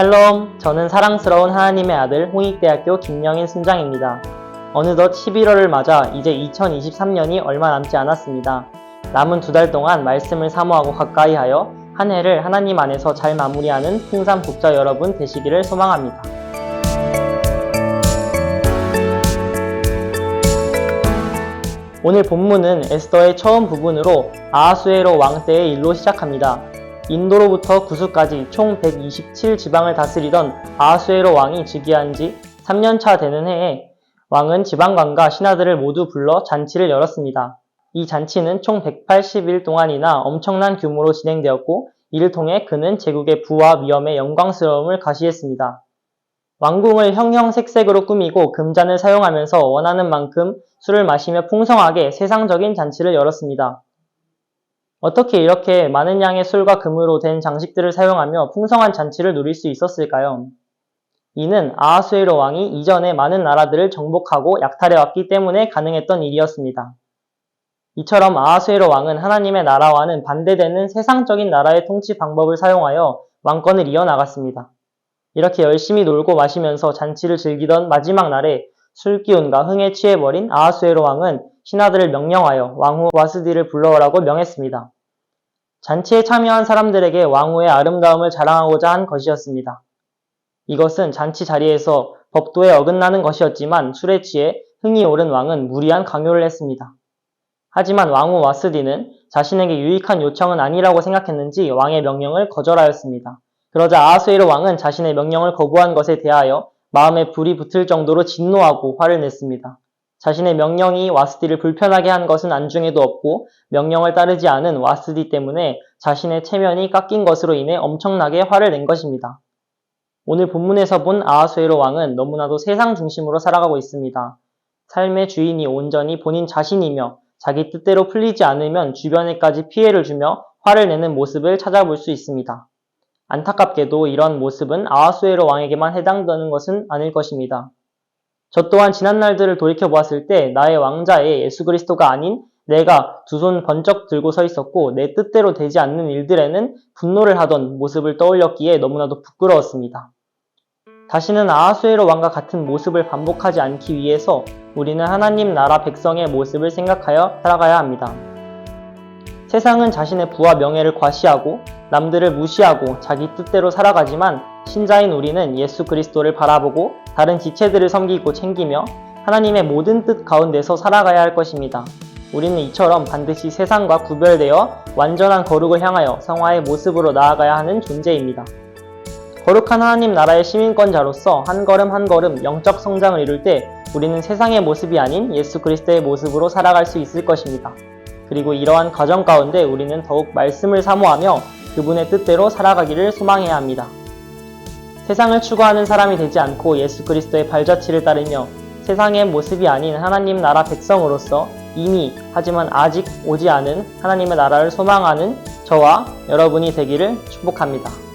샬롬, 저는 사랑스러운 하나님의 아들 홍익대학교 김영인 순장입니다. 어느덧 11월을 맞아 이제 2023년이 얼마 남지 않았습니다. 남은 두 달 동안 말씀을 사모하고 가까이 하여 한 해를 하나님 안에서 잘 마무리하는 풍산 독자 여러분 되시기를 소망합니다. 오늘 본문은 에스더의 처음 부분으로 아하수에로 왕 때의 일로 시작합니다. 인도로부터 구수까지 총 127지방을 다스리던 아하수에로 왕이 즉위한 지 3년차 되는 해에 왕은 지방관과 신하들을 모두 불러 잔치를 열었습니다. 이 잔치는 총 180일 동안이나 엄청난 규모로 진행되었고 이를 통해 그는 제국의 부와 위엄의 영광스러움을 가시했습니다. 왕궁을 형형색색으로 꾸미고 금잔을 사용하면서 원하는 만큼 술을 마시며 풍성하게 세상적인 잔치를 열었습니다. 어떻게 이렇게 많은 양의 술과 금으로 된 장식들을 사용하며 풍성한 잔치를 누릴 수 있었을까요? 이는 아하수에로 왕이 이전에 많은 나라들을 정복하고 약탈해왔기 때문에 가능했던 일이었습니다. 이처럼 아하수에로 왕은 하나님의 나라와는 반대되는 세상적인 나라의 통치 방법을 사용하여 왕권을 이어나갔습니다. 이렇게 열심히 놀고 마시면서 잔치를 즐기던 마지막 날에 술기운과 흥에 취해버린 아하수에로 왕은 신하들을 명령하여 왕후 와스디를 불러오라고 명했습니다. 잔치에 참여한 사람들에게 왕후의 아름다움을 자랑하고자 한 것이었습니다. 이것은 잔치 자리에서 법도에 어긋나는 것이었지만 술에 취해 흥이 오른 왕은 무리한 강요를 했습니다. 하지만 왕후 와스디는 자신에게 유익한 요청은 아니라고 생각했는지 왕의 명령을 거절하였습니다. 그러자 아하수에로 왕은 자신의 명령을 거부한 것에 대하여 마음에 불이 붙을 정도로 진노하고 화를 냈습니다. 자신의 명령이 와스디를 불편하게 한 것은 안중에도 없고 명령을 따르지 않은 와스디 때문에 자신의 체면이 깎인 것으로 인해 엄청나게 화를 낸 것입니다. 오늘 본문에서 본 아하수에로 왕은 너무나도 세상 중심으로 살아가고 있습니다. 삶의 주인이 온전히 본인 자신이며 자기 뜻대로 풀리지 않으면 주변에까지 피해를 주며 화를 내는 모습을 찾아볼 수 있습니다. 안타깝게도 이런 모습은 아하수에로 왕에게만 해당되는 것은 아닐 것입니다. 저 또한 지난 날들을 돌이켜 보았을 때 나의 왕자의 예수 그리스도가 아닌 내가 두 손 번쩍 들고 서 있었고 내 뜻대로 되지 않는 일들에는 분노를 하던 모습을 떠올렸기에 너무나도 부끄러웠습니다. 다시는 아하수에로 왕과 같은 모습을 반복하지 않기 위해서 우리는 하나님 나라 백성의 모습을 생각하여 살아가야 합니다. 세상은 자신의 부와 명예를 과시하고 남들을 무시하고 자기 뜻대로 살아가지만 신자인 우리는 예수 그리스도를 바라보고 다른 지체들을 섬기고 챙기며 하나님의 모든 뜻 가운데서 살아가야 할 것입니다. 우리는 이처럼 반드시 세상과 구별되어 완전한 거룩을 향하여 성화의 모습으로 나아가야 하는 존재입니다. 거룩한 하나님 나라의 시민권자로서 한 걸음 한 걸음 영적 성장을 이룰 때 우리는 세상의 모습이 아닌 예수 그리스도의 모습으로 살아갈 수 있을 것입니다. 그리고 이러한 과정 가운데 우리는 더욱 말씀을 사모하며 그분의 뜻대로 살아가기를 소망해야 합니다. 세상을 추구하는 사람이 되지 않고 예수 그리스도의 발자취를 따르며 세상의 모습이 아닌 하나님 나라 백성으로서 이미 하지만 아직 오지 않은 하나님의 나라를 소망하는 저와 여러분이 되기를 축복합니다.